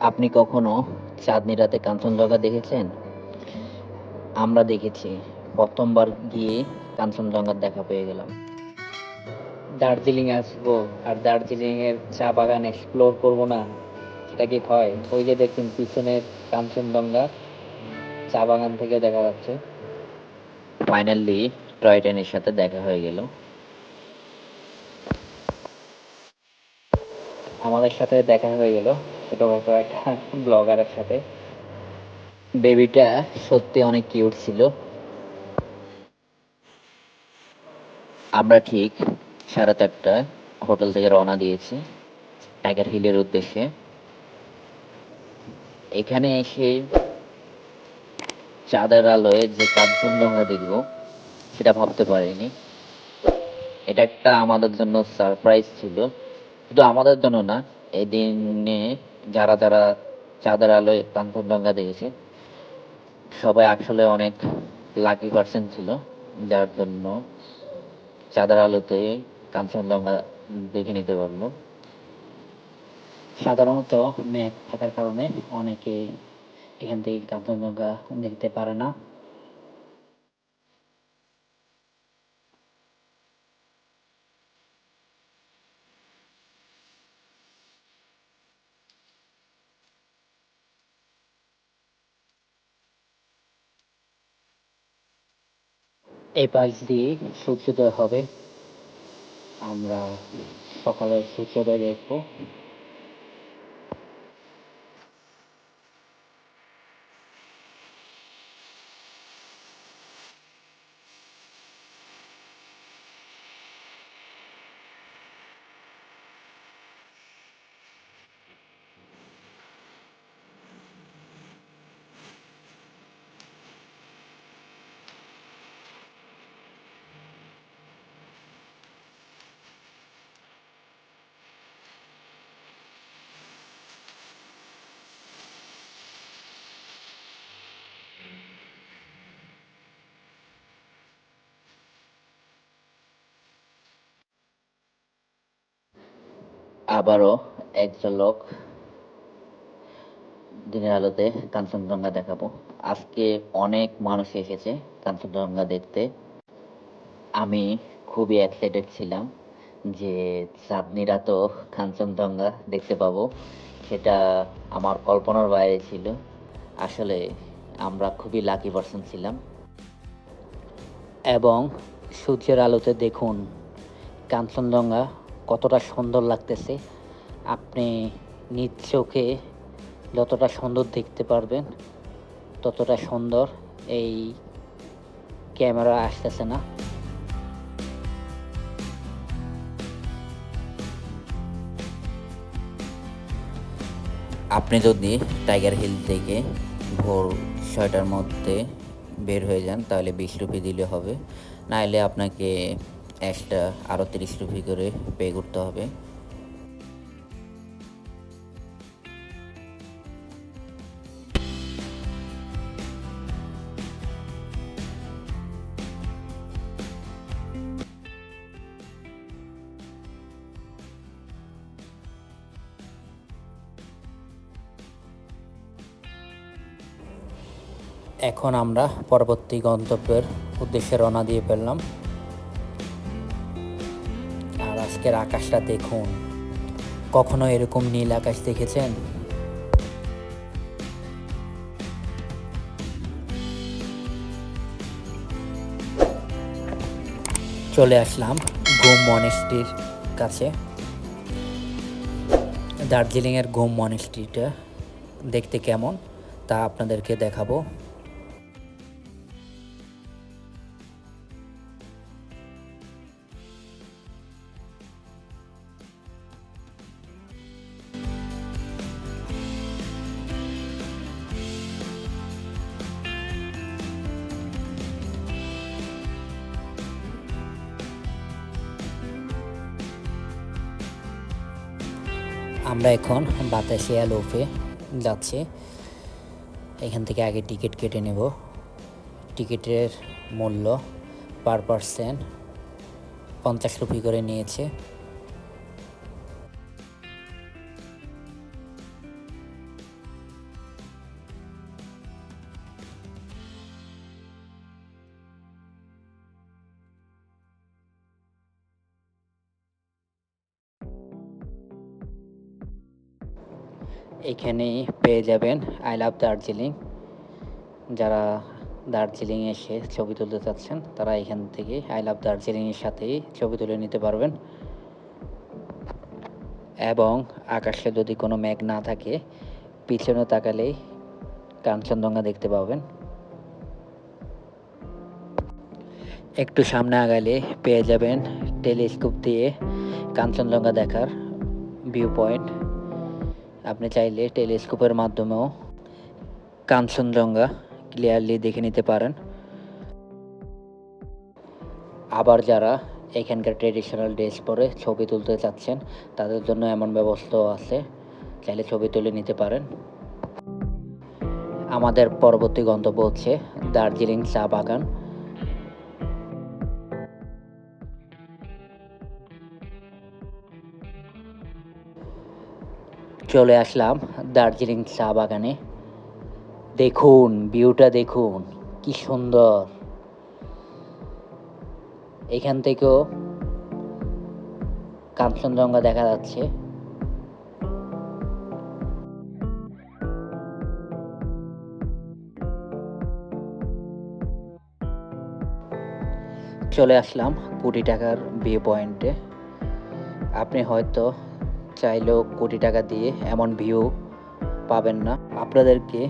আপনি কখনো চাঁদনি রাতে কাঞ্চনজঙ্ঘা দেখেছেন? আমরা দেখেছি। প্রথমবার গিয়ে কাঞ্চনজঙ্ঘার দেখা পেয়ে গেলাম। দার্জিলিং আসব আর দার্জিলিং এর চা বাগান এক্সপ্লোর করব না। সেটা কি হয়? ওই যে দেখছেন পিছনের কাঞ্চনজঙ্ঘা চা বাগান থেকে দেখা যাচ্ছে। ফাইনালি টয় ট্রেনের সাথে দেখা হয়ে গেল। আমাদের সাথে দেখা হয়ে গেল। ছোটখাটো একটা ব্লগারের সাথে। বেবিটা সত্যি অনেক কিউট ছিল। আমরা ঠিক সাড়ে চারটায় হোটেল থেকে রওনা দিয়েছি টাইগার হিলের উদ্দেশ্যে। এখানে এসে চাঁদের আলোয় যে কাঞ্চনজঙ্ঘা দেখব, সেটা ভাবতে পারিনি। এটা একটা আমাদের জন্য সারপ্রাইজ ছিল। শুধু আমাদের জন্য না এই দিনে যারা যারা চাঁদের আলোয় কাঞ্চনজঙ্ঘা দেখেছে, সবাই আসলে অনেক লাকি পার্সন ছিল, যার জন্য চাঁদের আলোতে কাঞ্চনজঙ্ঘা দেখে নিতে পারল। সাধারণত মেঘ থাকার কারণে অনেকে এখান থেকে কাঞ্চনজঙ্ঘা দেখতে পারে না। এই পাশ দিয়ে সূর্যোদয় হবে। আমরা সকালে সূর্যোদয় দেখব। আবারও এক ঝলক দিনের আলোতে কাঞ্চনজঙ্ঘা দেখাবো। আজকে অনেক মানুষ এসেছে কাঞ্চনজঙ্ঘা দেখতে। আমি খুবই এক্সাইটেড ছিলাম যে চাঁদনি রাতেও কাঞ্চনজঙ্ঘা দেখতে পাবো। সেটা আমার কল্পনার বাইরে ছিল। আসলে আমরা খুবই লাকি পার্সন ছিলাম। এবং সূর্যের আলোতে দেখুন কাঞ্চনজঙ্ঘা কতটা সুন্দর লাগতেছে। আপনি নিজ চোখে যতটা সুন্দর দেখতে পারবেন, ততটা সুন্দর এই ক্যামেরা আসতেছে না। আপনি যদি টাইগার হিল থেকে ভোর ছয়টার মধ্যে বের হয়ে যান, তাহলে বিশ রুপি দিলে হবে। নাহলে আপনাকে এক্সট্রা আরও তিরিশ রুপি করে পে করতে হবে। এখন আমরা পরবর্তী গন্তব্যের উদ্দেশ্যে রওনা দিয়ে ফেললাম। আজকের আকাশটা দেখুন। কখনো এরকম নীল আকাশ দেখেছেন? চলে আসলাম গোম মনেস্ট্রির কাছে। দার্জিলিংয়ের গোম মনেস্ট্রিটা দেখতে কেমন তা আপনাদেরকে দেখাবো। আমরা এখন বাতাসিয়া লোফে যাচ্ছি। এখান থেকে আগে টিকিট কেটে নেব। টিকিটের মূল্য পার পার্সেন্ট পঞ্চাশ রুপি করে নিয়েছে। এখানেই পেয়ে যাবেন আই লাভ দার্জিলিং। যারা দার্জিলিং এসে ছবি তুলতে চাচ্ছেন, তারা এখান থেকে আই লাভ দার্জিলিংয়ের সাথেই ছবি তুলে নিতে পারবেন। এবং আকাশে যদি কোনো মেঘ না থাকে, পিছনে তাকালেই কাঞ্চনজঙ্ঘা দেখতে পাবেন। একটু সামনে আগালে পেয়ে যাবেন টেলিস্কোপ দিয়ে কাঞ্চনজঙ্ঘা দেখার ভিউ পয়েন্ট। আপনি চাইলে টেলিস্কোপের মাধ্যমেও কাঞ্চনজঙ্ঘা ক্লিয়ারলি দেখে নিতে পারেন। আবার যারা এখানকার ট্রেডিশনাল ড্রেস পরে ছবি তুলতে চাচ্ছেন, তাদের জন্য এমন ব্যবস্থাও আছে। চাইলে ছবি তুলে নিতে পারেন। আমাদের পরবর্তী গন্তব্য হচ্ছে দার্জিলিং চা বাগান। চলে আসলাম দার্জিলিং চা বাগানে। দেখুন ভিউটা দেখুন, কি সুন্দর। এখান থেকেও কাঞ্চনজঙ্ঘা দেখা যাচ্ছে। চলে আসলাম কোটি টাকার ভিউ পয়েন্টে। আপনি হয়তো চাইলেও কোটি টাকা দিয়ে এমন ভিউ পাবেন না। আপনাদেরকে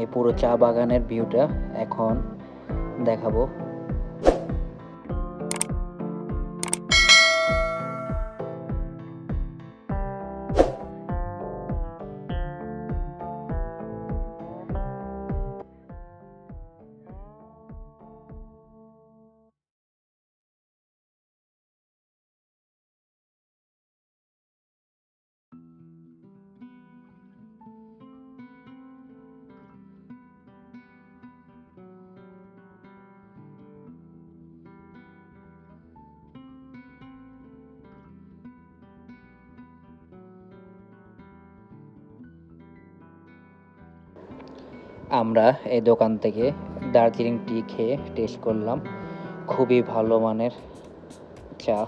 এই পুরো চা বাগানের ভিউটা এখন দেখাবো। আমরা এই দোকান থেকে দার্জিলিং টি খেয়ে টেস্ট করলাম। খুবই ভালো মানের চা,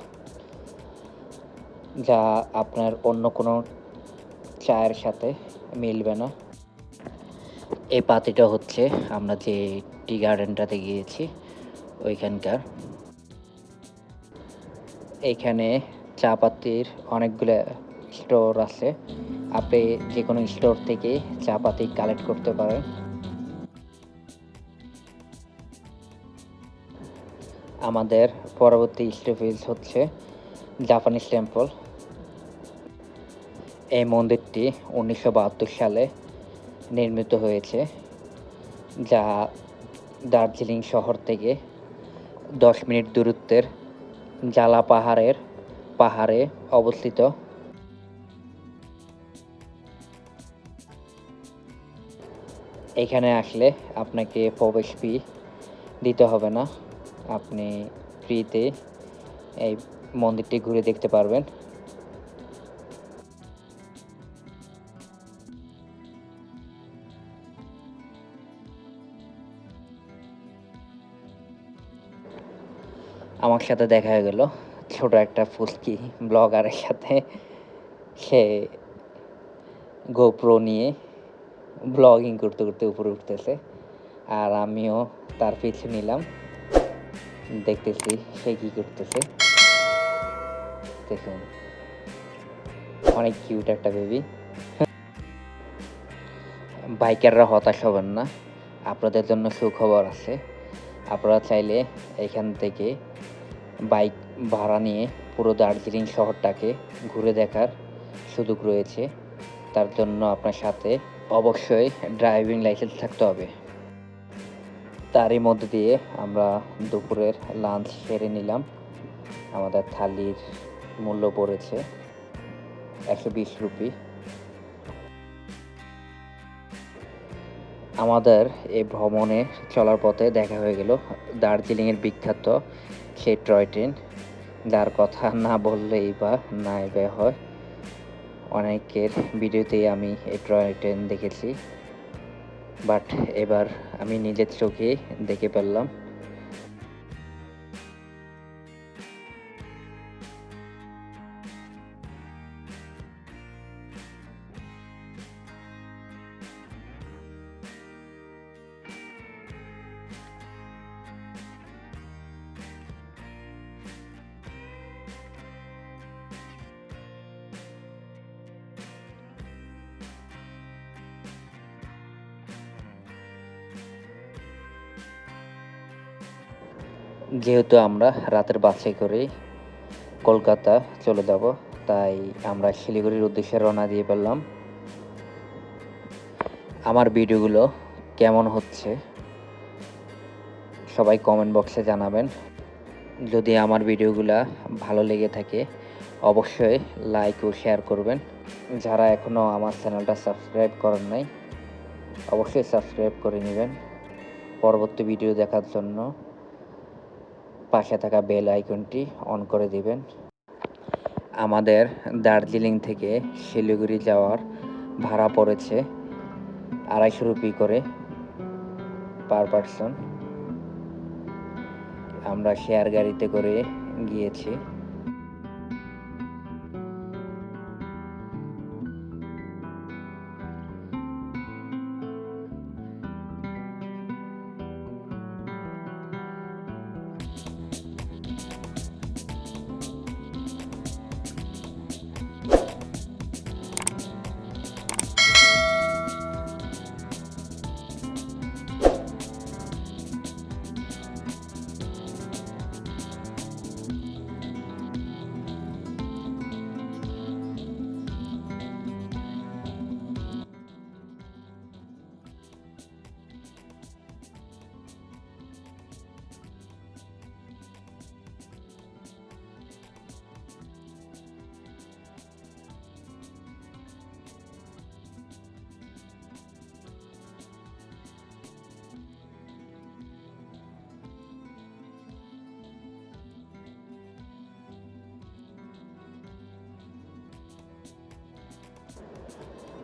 যা আপনার অন্য কোনো চায়ের সাথে মিলবে না। এই পাতিটা হচ্ছে আমরা যে টি গার্ডেনটাতে গিয়েছি, ওইখানকার। এইখানে চা পাতির অনেকগুলো স্টোর আছে। আপনি যে কোনো স্টোর থেকে চা পাতি কালেক্ট করতে পারেন। আমাদের পরবর্তী স্টপেজ হচ্ছে জাপানিজ টেম্পল এই মন্দিরটি উনিশশো বাহাত্তর সালে নির্মিত হয়েছে, যা দার্জিলিং শহর থেকে দশ মিনিট দূরত্বের জালা পাহাড়ের পাহাড়ে অবস্থিত। এখানে আসলে আপনাকে প্রবেশ ফি দিতে হবে না। আপনি ফ্রিতে এই মন্দিরটি ঘুরে দেখতে পারবেন। আমার সাথে দেখা হয়ে গেল। ছোট একটা ফুসকি ব্লগারের সাথে। সে গোপ্রো নিয়ে ব্লগিং করতে করতে উপরে উঠতেছে। আর আমিও তার পিছু নিলাম। দেখতেছি, সে কি করতেছে? দেখুন, অনেক কিউট একটা বেবি বাইকাররা হতাশ হবেন না, আপনাদের জন্য সুখবর আছে। আপনারা চাইলে এখান থেকে বাইক ভাড়া নিয়ে পুরো দার্জিলিং শহরটাকে ঘুরে দেখার সুযোগ রয়েছে। তার জন্য আপনার সাথে অবশ্যই ড্রাইভিং লাইসেন্স থাকতে হবে। তারই মধ্যে দিয়ে আমরা দুপুরের লাঞ্চ সেরে নিলাম। আমাদের থালির মূল্য পড়েছে একশো বিশ রুপি। আমাদের এই ভ্রমণে চলার পথে দেখা হয়ে গেল দার্জিলিংয়ের বিখ্যাত সেই টয় ট্রেন। যার কথা না বললেই বা নাই ব্যয় হয়। অনেকের ভিডিওতেই আমি এই টয় ট্রেন দেখেছি। বাট এবার আমি নিজের চোখে দেখে ফেললাম। যেহেতু আমরা রাতের বাসে করে কলকাতা চলে যাব, তাই আমরা শিলিগুড়ির উদ্দেশ্যে রওনা দিয়ে ফেললাম আমার ভিডিওগুলো কেমন হচ্ছে সবাই কমেন্ট বক্সে জানাবেন। যদি আমার ভিডিওগুলো ভালো লেগে থাকে, অবশ্যই লাইক ও শেয়ার করবেন। যারা এখনও আমার চ্যানেলটা সাবস্ক্রাইব করেন নাই, অবশ্যই সাবস্ক্রাইব করে নেবেন। পরবর্তী ভিডিও দেখার জন্য পাশে থাকা বেল আইকনটি অন করে দিবেন। আমাদের দার্জিলিং থেকে শিলিগুড়ি যাওয়ার ভাড়া পড়েছে আড়াইশো রুপি করে পার পারসন। আমরা শেয়ার গাড়িতে করে গিয়েছি।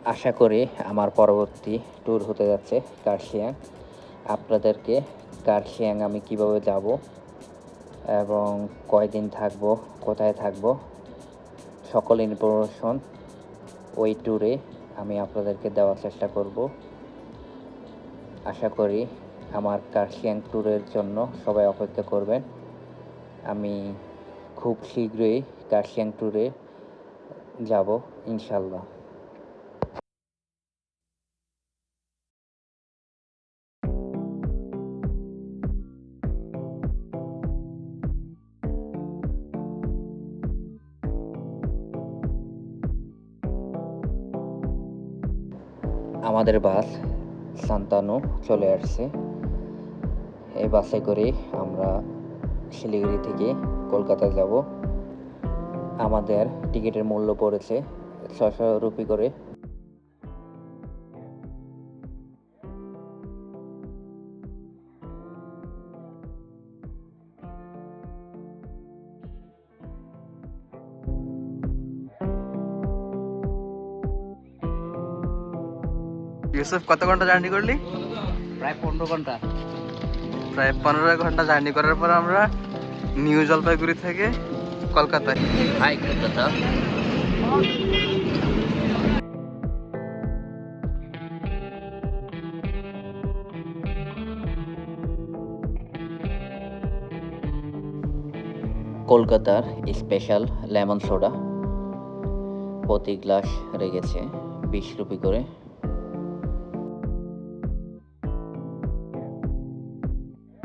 আশা করি আমার পরবর্তী ট্যুর হতে যাচ্ছে কার্শিয়াং। আপনাদেরকে কার্শিয়াং আমি কীভাবে যাব এবং কয়দিন থাকব, কোথায় থাকব, সকল ইনফরমেশন ওই ট্যুরে আমি আপনাদেরকে দেওয়ার চেষ্টা করব। আশা করি আমার কার্শিয়াং ট্যুরের জন্য সবাই অপেক্ষা করবেন। আমি খুব শীঘ্রই কার্শিয়াং ট্যুরে যাব ইনশাল্লাহ আমাদের বাস সান্তানো চলে আসছে। এই বাসে করে আমরা শিলিগুড়ি থেকে কলকাতা যাব। আমাদের টিকিটের মূল্য পড়েছে ছশো রুপি করে। ইউসুফ কত ঘণ্টা জার্নি করলি? প্রায় পনেরো ঘণ্টা। প্রায় পনেরো ঘণ্টা জার্নি করার পর আমরা নিউ জলপাইগুড়ি থেকে কলকাতায়। হাই কলকাতা। কলকাতার স্পেশাল লেমন সোডা প্রতি গ্লাস রেগেছে বিশ রুপি করে।